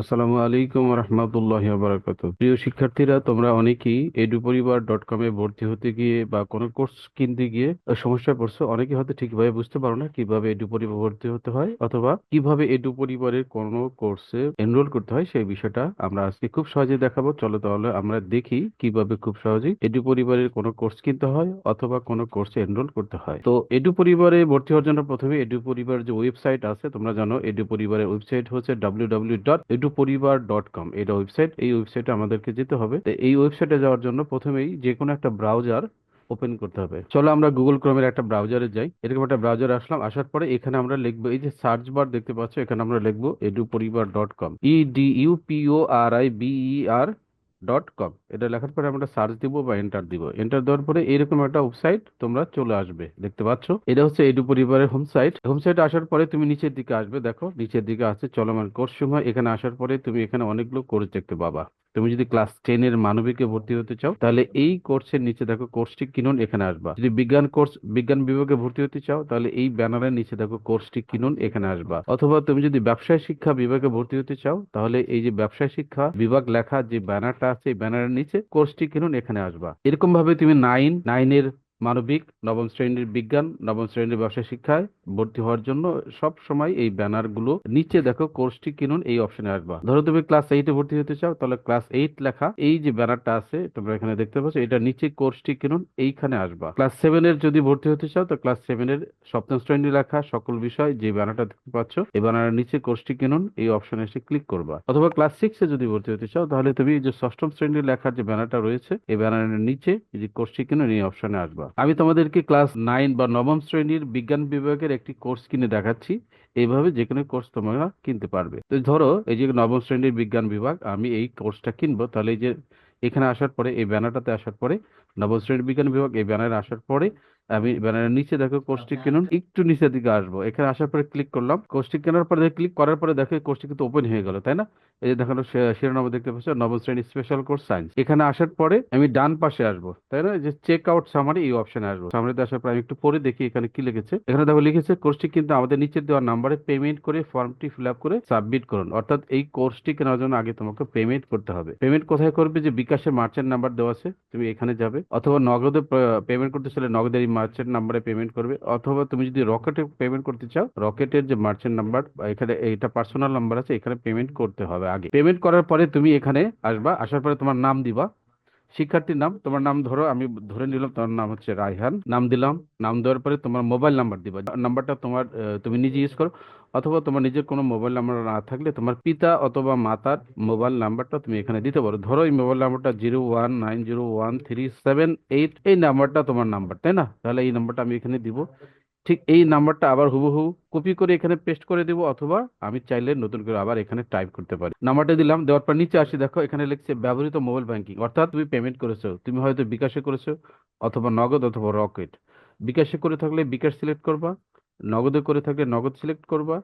আসসালামু আলাইকুম রহমতুল্লাহ বারাকাত প্রিয় শিক্ষার্থীরা, তোমরা অনেকেই এডুপরিবার ডট কমে ভর্তি হতে গিয়ে বা কোনো কোর্স কিনতে গিয়ে সমস্যায় পড়ছো অনেকে হয়তো ঠিকভাবে বুঝতে পারো না কীভাবে এডুপরিবার ভর্তি হতে হয় অথবা কীভাবে এডুপরিবারের কোনো কোর্সে এনরোল করতে হয়, সেই বিষয়টা আমরা আজকে খুব সহজে দেখাবো। চলো তাহলে আমরা দেখি কীভাবে খুব সহজেই এডুপরিবারের কোনো কোর্স কিনতে হয় অথবা কোনো কোর্সে এনরোল করতে হয়। তো এডু পরিবারে ভর্তি হওয়ার জন্য প্রথমে এডুপরিবার যে ওয়েবসাইট আছে, তোমরা জানো এডু পরিবারের ওয়েবসাইট হচ্ছে W W dot Eduporibar dot com এটা ওয়েবসাইট এই ওয়েবসাইটে আমাদেরকে যেতে হবে। তো এই ওয়েবসাইটে যাওয়ার জন্য প্রথমেই যে কোনো একটা ব্রাউজার ওপেন করতে হবে। চলো আমরা গুগল ক্রোমের একটা ব্রাউজারে যাই। এরকম একটা ব্রাউজার আসলাম, আসার পরে এখানে আমরা লিখব, এই যে সার্চ বার দেখতে পাচ্ছ, এখানে আমরা লিখব Edu Poribar dot com E D U P O R I B R dot com এটা লেখার পরে আমরা সার্চ দিব বা এন্টার দিব। এন্টার দেওয়ার পরে এরকম একটা ওয়েবসাইট তোমরা চলে আসবে। দেখতে পাচ্ছ? এটা হচ্ছে এডু পরিবারের হোম সাইট হোম সাইট আসার পরে তুমি নিচের দিকে আসবে। দেখো, নিচের দিকে আছে চলমান কোর্স সময় এখানে আসার পরে তুমি এখানে অনেকগুলো কোর্স দেখতে পাবা। তুমি যদি ক্লাস টেন এর মানবিকে ভর্তি হতে চাও, তাহলে এই কোর্সের নিচে দেখো কোর্সটি কিনুন, এখানে আসবা। যদি বিজ্ঞান কোর্স বিজ্ঞান বিভাগে ভর্তি হতে চাও, তাহলে এই ব্যানারের নিচে দেখো কোর্সটি কিনুন, এখানে আসবা। অথবা তুমি যদি ব্যবসায় শিক্ষা বিভাগে ভর্তি হতে চাও, তাহলে এই যে ব্যবসায় শিক্ষা বিভাগ লেখা যে ব্যানারটা আছে ব্যানারের নিচে কোর্সটি কিনুন, এখানে আসবা। এরকম ভাবে তুমি নাইন নাইনের মানবিক নবম শ্রেণির বিজ্ঞান, নবম শ্রেণির ব্যবসা শিক্ষায় ভর্তি হওয়ার জন্য সব সময় এই ব্যানারগুলো নিচে দেখো কোর্সটি কিনুন, এই অপশনে আসবা। ধরো তুমি ক্লাস এইটে ভর্তি হতে চাও, তাহলে ক্লাস এইট লেখা, এই যে ব্যানারটা আছে, তোমরা এখানে দেখতে পাচ্ছ, এটা নিচে কোর্সটি কিনুন, এইখানে আসবা। ক্লাস সেভেন এর যদি ভর্তি হতে চাও, তো ক্লাস সেভেন এর সপ্তম শ্রেণি লেখা, সকল বিষয় যে ব্যানারটা দেখতে পাচ্ছ, এই ব্যানারের নিচে কোর্সটি কিনুন, এই অপশনে এসে ক্লিক করবা। অথবা ক্লাস সিক্স এ যদি ভর্তি হতে চাও, তাহলে তুমি যে ষষ্ঠম শ্রেণির লেখার যে ব্যানারটা রয়েছে, এই ব্যানারের নিচে যে কোর্সটি কিনুন, এই অপশনে আসবা। আমি তোমাদেরকে ক্লাস নাইন বা নবম শ্রেণির বিজ্ঞান বিভাগের একটি কোর্স কিনে দেখাচ্ছি। এইভাবে যে কোনো কোর্স তোমরা কিনতে পারবে। তো ধরো, এই যে নবম শ্রেণির বিজ্ঞান বিভাগ, আমি এই কোর্সটা কিনবো, তাহলে এই যে এখানে আসার পরে, এই ব্যানারটাতে আসার পরে, নবম শ্রেণির বিজ্ঞান বিভাগ, এই ব্যানারে আসার পরে আমি ব্যানারের নিচে দেখো কোর্সটি কিনুন একটু নিচের দিকে আসব। এখানে আসার পরে ক্লিক করলাম। কোর্সটি কেনার পরে ক্লিক করার পরে দেখো কোর্সটি কিন্তু ওপেন হয়ে গেল তাই না? এই যে দেখানো শিরোনাম দেখতে পাচ্ছ নবম শ্রেণি স্পেশাল কোর্স সায়েন্স এখানে আসার পরে আমি ডান পাশে আসব তাই না? যে চেক আউট সামারি এই অপশনে আসব। সামারিতে আসার পরে আমি একটু পরে দেখি এখানে কি লিখেছে। এখানে দেখো লিখেছে কোর্সটি কিন্তু আমাদের নিচে দেওয়া নাম্বারে পেমেন্ট করে ফর্মটি ফিল আপ করে সাবমিট করুন। অর্থাৎ এই কোর্সটি কেনার জন্য আগে তোমাকে পেমেন্ট করতে হবে। পেমেন্ট কোথায় করবে? যে বিকাশের মার্চেন্ট নাম্বার দেওয়া আছে তুমি এখানে যাবে। অথবা নগদে পেমেন্ট করতে চাইলে নগদের মার্চেন্ট নাম্বারে পেমেন্ট করবে, অথবা তুমি যদি রকেটে পেমেন্ট করতে চাও রকেটের যে মার্চেন্ট নাম্বার এখানে এটা পার্সোনাল নাম্বার আছে, এখানে পেমেন্ট করতে হবে আগে। পেমেন্ট করার পরে তুমি এখানে আসবা, আসার পরে তোমার নাম দিবা। শিক্ষার্থীর নাম, তোমার নাম ধরো, আমি ধরে নিলাম তোমার নাম হচ্ছে রায়হান। নাম দিলাম, নাম দেওয়ার পরে তোমার মোবাইল নাম্বার দিবা। নাম্বারটা তোমার তুমি নিজে ইউজ করো, অথবা তোমার নিজের কোনো মোবাইল নাম্বার না থাকলে তোমার পিতা অথবা মাতার মোবাইল নাম্বারটা তুমি এখানে দিতে পারো। ধরো এই মোবাইল নাম্বারটা zero one nine zero one three seven eight, এই নাম্বারটা তোমার নাম্বার, তাই না? তাহলে এই নাম্বারটা আমি এখানে দিব। ঠিক এই নাম্বারটা আবার হুবহু কপি করে এখানে পেস্ট করে দিব, অথবা আমি চাইলে নতুন করে আবার এখানে টাইপ করতে পারি। নাম্বারটা দিলাম, দেওয়ার পর নিচে আসি, দেখো এখানে লিখছে, ব্যবহৃত মোবাইল ব্যাংকিং। অর্থাৎ তুমি পেমেন্ট করেছ, তুমি হয়তো বিকাশে করেছ, অথবা নগদ অথবা রকেট। বিকাশে করে থাকলে বিকাশ সিলেক্ট করবা, নগদে করে থাকলে নগদ সিলেক্ট করবা,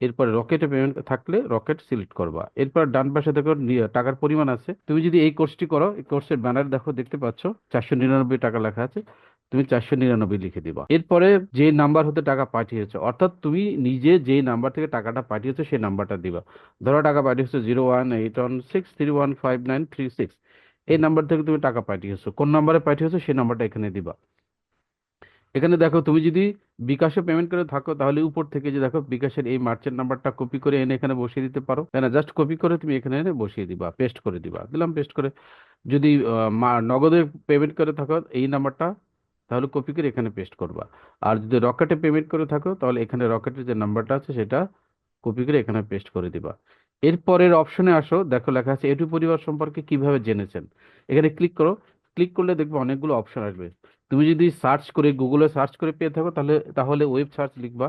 এরপরে রকেটে পেমেন্ট থাকলে রকেট সিলেক্ট করবা। এরপর ডান পাশে দেখো টাকার পরিমাণ আছে। তুমি যদি এই কোর্সটি করো, এই কোর্সের ব্যানার দেখো, দেখতে পাচ্ছ, চারশো নিরানব্বই টাকা লেখা আছে। তুমি চারশো নিরানব্বই লিখে দিবা। এরপরে যে নাম্বার হতে টাকা পাঠিয়েছো, অর্থাৎ তুমি নিজে যে নাম্বার থেকে টাকাটা পাঠিয়েছো সেই নাম্বারটা দিবা। ধরো টাকা পাঠিয়েছো zero one eight one six three one five nine three six. এই নাম্বার থেকে তুমি টাকা পাঠিয়েছো, কোন নাম্বারে পাঠিয়েছো সেই নাম্বারটা এখানে দিবা। এখানে দেখো, তুমি যদি বিকাশে পেমেন্ট করে থাকো, তাহলে উপর থেকে যে দেখো, বিকাশের এই মার্চেন্ট নাম্বারটা কপি করে এনে এখানে বসিয়ে দিতে পারো। না জাস্ট কপি করে তুমি এখানে এনে বসিয়ে দিবা পেস্ট করে দিবা। দিলাম পেস্ট করে। যদি নগদে পেমেন্ট করে থাকো, এই নাম্বারটা তাহলে কপি করে এখানে পেস্ট করবা। আর যদি রকেটে পেমেন্ট করে থাকো, তাহলে এখানে রকেটের যে নাম্বারটা আছে, সেটা কপি করে এখানে পেস্ট করে দিবা। এরপরের অপশনে আসো, দেখো লেখা আছে, এটু পরিবার সম্পর্কে কীভাবে জেনেছেন? এখানে ক্লিক করো। ক্লিক করলে দেখবে অনেকগুলো অপশন আসবে। তুমি যদি সার্চ করে গুগলে সার্চ করে পেয়ে থাকো, তাহলে তাহলে ওয়েব সার্চ লিখবা।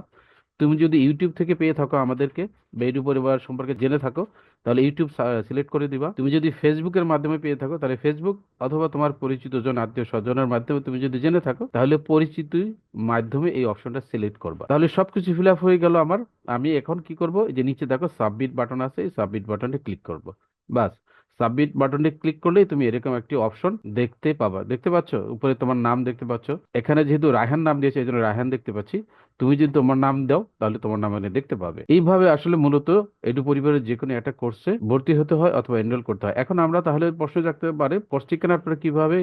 তুমি যদি ইউটিউব থেকে পেয়ে থাকো আমাদেরকে বেডু পরিবার সম্পর্কে জেনে থাকো তাহলে ইউটিউব সিলেক্ট করে দিবা। তুমি যদি ফেসবুকের মাধ্যমে পেয়ে থাকো, তাহলে ফেসবুক অথবা তোমার পরিচিত জন, আত্মীয় স্বজনের মাধ্যমে তুমি যদি জেনে থাকো, তাহলে পরিচিত মাধ্যমে এই অপশনটা সিলেক্ট করবা। তাহলে সবকিছু ফিল আপ হয়ে গেল আমার। আমি এখন কি করব? যে নিচে দেখো সাবমিট বাটন আছে, এই সাবমিট বাটনে ক্লিক করব। বাস। সাবমিট বাটনে ক্লিক করলেই তুমি এরকম একটি অপশন দেখতে পাবা। দেখতে পাচ্ছ? উপরে তোমার নাম দেখতে পাচ্ছ। এখানে যেহেতু রায়হান নাম দিয়েছে, এই জন্য রায়হান দেখতে পাচ্ছি। তুমি যদি তোমার নাম দাও, তাহলে তোমার নাম এখানে দেখতে পাবে। এইভাবে আসলে মূলত এডু পরিবারের যে কোনো একটা কোর্সে ভর্তি হতে হয় অথবা এনরোল করতে হয়। এখন আমরা তাহলে প্রশ্ন থাকতে পারে কোর্সটি কেনার পরে কীভাবে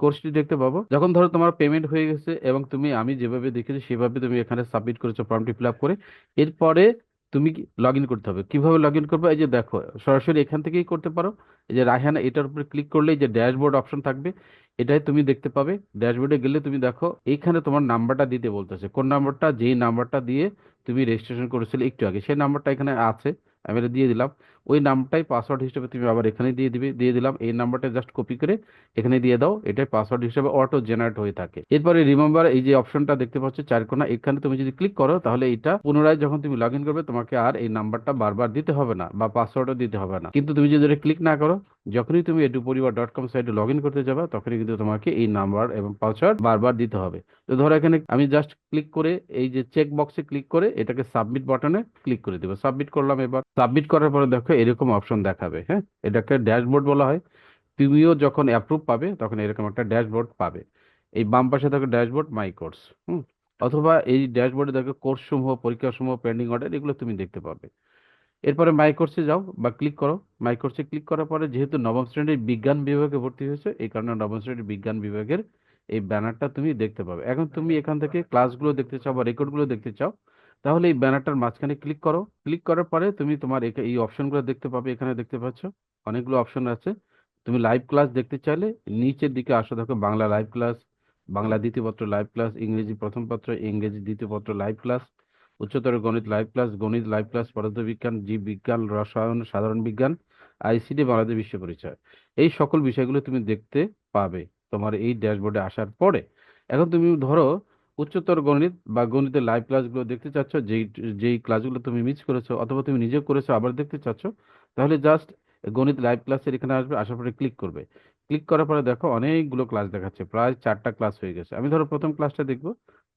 কোর্সটি দেখতে পাবো? যখন ধরো তোমার পেমেন্ট হয়ে গেছে এবং তুমি, আমি যেভাবে দেখেছি, সেভাবে তুমি এখানে সাবমিট করেছ ফর্মটি ফিল আপ করে। এরপরে তুমি কি লগ ইন করতে হবে। কীভাবে লগ ইন করবে? এই যে দেখো, সরাসরি এখান থেকেই করতে পারো। এই যে রায়হানা, এটার উপরে ক্লিক করলে যে ড্যাশবোর্ড অপশন থাকবে, এটাই তুমি দেখতে পাবে। ড্যাশবোর্ডে গেলে তুমি দেখো, এইখানে তোমার নাম্বারটা দিতে বলতেছে। কোন নাম্বারটা যেই নাম্বারটা দিয়ে তুমি রেজিস্ট্রেশন করেছিলে একটু আগে, সেই নাম্বারটা এখানে আছে। আমি এটা দিয়ে দিলাম। ওই নামটাই পাসওয়ার্ড হিসেবে তুমি আবার এখানে দিয়ে দিবে, দিয়ে দিলাম। এই নাম্বারটা জাস্ট কপি করে এখানে দিয়ে দাও। এটাই পাসওয়ার্ড হিসেবে অটো জেনারেট হয়ে থাকে। এরপরে রিমেম্বার এই যে অপশনটা দেখতে পাচ্ছ চারকোনা, এখানে তুমি যদি ক্লিক করো তাহলে এটা পুনরায় যখন তুমি লগ করবে তোমাকে আর এই নাম্বারটা বারবার দিতে হবে না বা পাসওয়ার্ডও দিতে হবে না। কিন্তু তুমি যদি এটা ক্লিক না করো, যখনই তুমি এডু পরিবার ডট কম সাইটে লগ ইন করতে যাবে, তখনই কিন্তু তোমাকে এই নাম্বার এবং পাসওয়ার্ড বারবার দিতে হবে। তো ধরো এখানে আমি জাস্ট ক্লিক করে এই যে চেক বক্সে ক্লিক করে এটাকে সাবমিট বাটনে ক্লিক করে দেবো। সাবমিট করলাম এবার। সাবমিট করার পরে দেখো এরকম অপশন দেখাবে হ্যাঁ? এটাকে ড্যাশবোর্ড বলা হয়। তুমিও যখন অ্যাপ্রুভ পাবে তখন এরকম একটা ড্যাশবোর্ড পাবে। এই বাম পাশে দেখো ড্যাশবোর্ড মাই কোর্স হুম? অথবা এই ড্যাশবোর্ডে দেখো কোর্স সমূহ পরীক্ষা সমূহ পেন্ডিং অর্ডার এগুলো তুমি দেখতে পাবে। এরপরে মাই কোর্সে যাও বা ক্লিক করো। মাই কোর্সে ক্লিক করার পরে যেহেতু নবম শ্রেণির বিজ্ঞান বিভাগে ভর্তি হয়েছে এই কারণে নবম শ্রেণির বিজ্ঞান বিভাগের এই ব্যানারটা তুমি দেখতে পাবে। এখন তুমি এখান থেকে ক্লাসগুলো দেখতে চাও বা রেকর্ডগুলো দেখতে চাও তাহলে এই ব্যানারটার মাঝখানে ক্লিক করো। ক্লিক করার পরে তুমি তোমার এই অপশনগুলো দেখতে পাবে, এখানে দেখতে পাচ্ছ। অনেকগুলো অপশন আছে। তুমি লাইভ ক্লাস দেখতে চাইলে নিচের দিকে আসো, দেখো বাংলা লাইভ ক্লাস, বাংলা দ্বিতীয় পত্র লাইভ ক্লাস, ইংরেজি প্রথম পত্র, ইংরেজি দ্বিতীয় পত্র লাইভ ক্লাস, উচ্চতর গণিত লাইভ ক্লাস, গণিত লাইভ ক্লাস, পদার্থবিজ্ঞান জীব বিজ্ঞান রসায়ন, সাধারণ বিজ্ঞান আইসিটি বাংলাদেশ বিশ্ব পরিচয়। এই সকল বিষয়গুলো তুমি দেখতে পাবে তোমার এই ড্যাশবোর্ডে আসার পরে। এখন তুমি ধরো উচ্চতর গণিত বা গণিতের লাইভ ক্লাসগুলো দেখতে চাচ্ছ, যেই যেই ক্লাসগুলো তুমি মিস করেছ অথবা তুমি নিজে করেছ আবার দেখতে চাচ্ছ, তাহলে জাস্ট গণিত লাইভ ক্লাসের এখানে আসবে, আসার পরে ক্লিক করবে। ক্লিক করার পরে দেখো অনেকগুলো ক্লাস দেখাচ্ছে, প্রায় চারটা ক্লাস হয়ে গেছে। আমি ধরো প্রথম ক্লাসটা দেখব,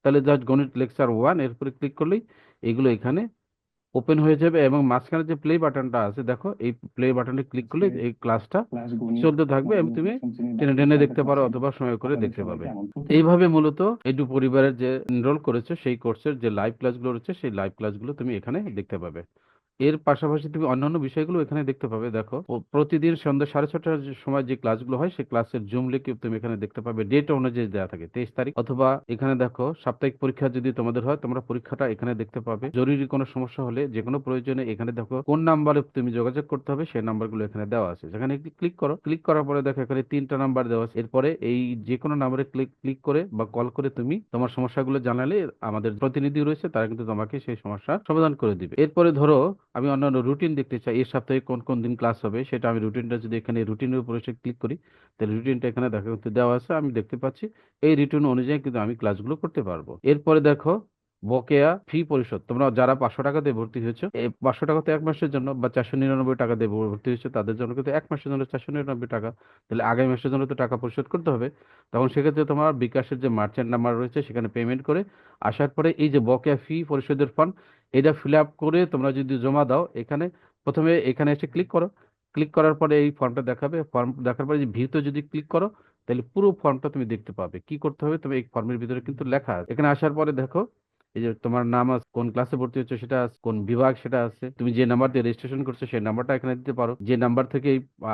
তাহলে জাস্ট গণিত লেকচার ওয়ান এরপরে ক্লিক করলেই এগুলো এখানে ওপেন হয়ে যাবে এবং মাঝখানে যে প্লে বাটনটা আছে দেখো এই প্লে বাটনে ক্লিক করলে এই ক্লাসটা চলতে থাকবে এবং তুমি টেনে টেনে দেখতে পারো অথবা সময় করে দেখতে পাবে। এইভাবে মূলত এডু পরিবারের যে এনরোল করেছে সেই কোর্সের যে লাইভ ক্লাসগুলো রয়েছে সেই লাইভ ক্লাসগুলো তুমি এখানে দেখতে পাবে। এর পাশাপাশি তুমি অন্যান্য বিষয়গুলো এখানে দেখতে পাবে, দেখো। প্রতিদিন সন্ধ্যা সাড়ে ছটার সময় যে ক্লাসগুলো হয় সেই ক্লাসের জুম লিঙ্ক তুমি এখানে দেখতে পাবে। ডেট অনুযায়ী দেওয়া থাকে, তেইশ তারিখ। অথবা এখানে দেখো, সাপ্তাহিক পরীক্ষা যদি তোমাদের হয়, তোমরা পরীক্ষাটা এখানে দেখতে পাবে। জরুরি কোনো সমস্যা হলে যে কোনো প্রয়োজনে এখানে দেখো, কোন নাম্বারে তুমি যোগাযোগ করতে হবে, সেই নাম্বারগুলো এখানে দেওয়া আছে। যেখানে একটি ক্লিক করো। ক্লিক করার পরে দেখো, এখানে তিনটা নাম্বার দেওয়া আছে। এরপরে এই যে কোনো নাম্বারে ক্লিক ক্লিক করে বা কল করে তুমি তোমার সমস্যাগুলো জানালে আমাদের প্রতিনিধি রয়েছে, তারা কিন্তু তোমাকে সেই সমস্যা সমাধান করে দিবে। এরপরে ধরো আমি অন্যান্য রুটিন দেখতে চাই, এই সপ্তাহে কোন কোন দিন ক্লাস হবে, সেটা আমি রুটিনটা যদি এখানে রুটিনের উপরে সে ক্লিক করি, তাহলে রুটিনটা এখানে দেখা করতে দেওয়া আছে, আমি দেখতে পাচ্ছি, এই রুটিন অনুযায়ী কিন্তু আমি ক্লাসগুলো করতে পারব। এরপরে দেখো, বকেয়া ফি পরিশোধ, তোমরা যারা পাঁচশো টাকা দিয়ে ভর্তি হয়েছো, এই পাঁচশো টাকা তো এক মাসের জন্য, বা চারশো নিরানব্বই টাকা দিয়ে ভর্তি হয়েছে, তাদের জন্য কিন্তু এক মাসের জন্য চারশো নিরানব্বই টাকা, তাহলে আগামী মাসের জন্য তো টাকা পরিশোধ করতে হবে, তখন সেক্ষেত্রে তোমার বিকাশের যে মার্চেন্ট নাম্বার রয়েছে, সেখানে পেমেন্ট করে, আসার পরে এই যে বকেয়া ফি পরিশোধের ফর্ম এটা ফিল আপ করে তোমরা যদি জমা দাও এখানে, প্রথমে এখানে এসে ক্লিক করো। ক্লিক করার পরে এই ফর্মটা দেখাবে। ফর্ম দেখার পরে ভিউতে যদি ক্লিক করো, তাহলে পুরো ফর্মটা তুমি দেখতে পাবে। কি করতে হবে? তুমি এই ফর্মের ভিতরে কিন্তু লেখা আছে। এখানে আসার পরে দেখো এই যে তোমার নাম আছে কোন ক্লাসে ভর্তি হচ্ছে সেটা আছে, কোন বিভাগ সেটা আছে তুমি যে নাম্বার দিয়ে রেজিস্ট্রেশন করছ সেই নাম্বারটা এখানে দিতে পারো। যে নাম্বার থেকে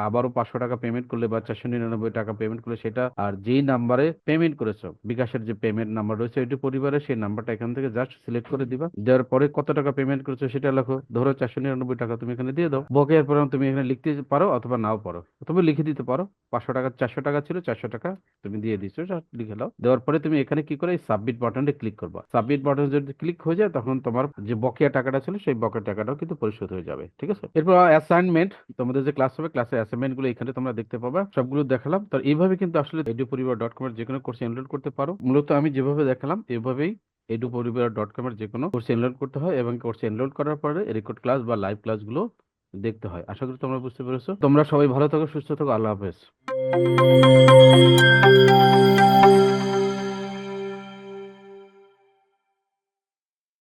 আবারও পাঁচশো টাকা পেমেন্ট করলে বা চারশো নিরানব্বই টাকা পেমেন্ট করলে সেটা আর যেই নাম্বারে পেমেন্ট করেছ বিকাশের যে পেমেন্ট নাম্বার রয়েছে ওইটি পরিবারের সেই নাম্বারটা এখান থেকে জাস্ট সিলেক্ট করে দিবা। দেওয়ার পরে কত টাকা পেমেন্ট করেছ সেটা লেখো ধরো চারশো নিরানব্বই টাকা তুমি এখানে দিয়ে দাও। বকেয়ার পরে তুমি এখানে লিখতে পারো অথবা নাও পারো। তুমি লিখে দিতে পারো পাঁচশো টাকা চারশো টাকা ছিল চারশো টাকা তুমি দিয়ে দিচ্ছ লিখে দাও। দেওয়ার পরে তুমি এখানে কি করে সাবমিট বাটনে ক্লিক করবা। সাবমিট বাটনে যদি ক্লিক হয়ে যায়, তখন তোমার যে বকেয়া টাকাটা ছিল, সেই বকেয়া টাকাটাও কিন্তু পরিশোধ হয়ে যাবে, ঠিক আছে? এরপর অ্যাসাইনমেন্ট তোমাদের যে ক্লাস হবে ক্লাসের অ্যাসাইনমেন্টগুলো এখানে তোমরা দেখতে পাবা, সবগুলো দেখালাম। তো এইভাবে কিন্তু আসলে এডু পরিবার ডট কম এর যে কোনো কোর্স এনরোল করতে পারো। মূলত আমি যেভাবে দেখালাম, এভাবেই এডু পরিবার ডট কম এর যে কোনো কোর্স এনরোল করতে হয় এবং কোর্স এনরোল করার পরে রেকর্ড ক্লাস বা লাইভ ক্লাসগুলো দেখতে হয়। আশা করি তোমরা বুঝতে পেরেছ। তোমরা সবাই ভালো থাকো, সুস্থ থাকো, আল্লাহ হাফেজ।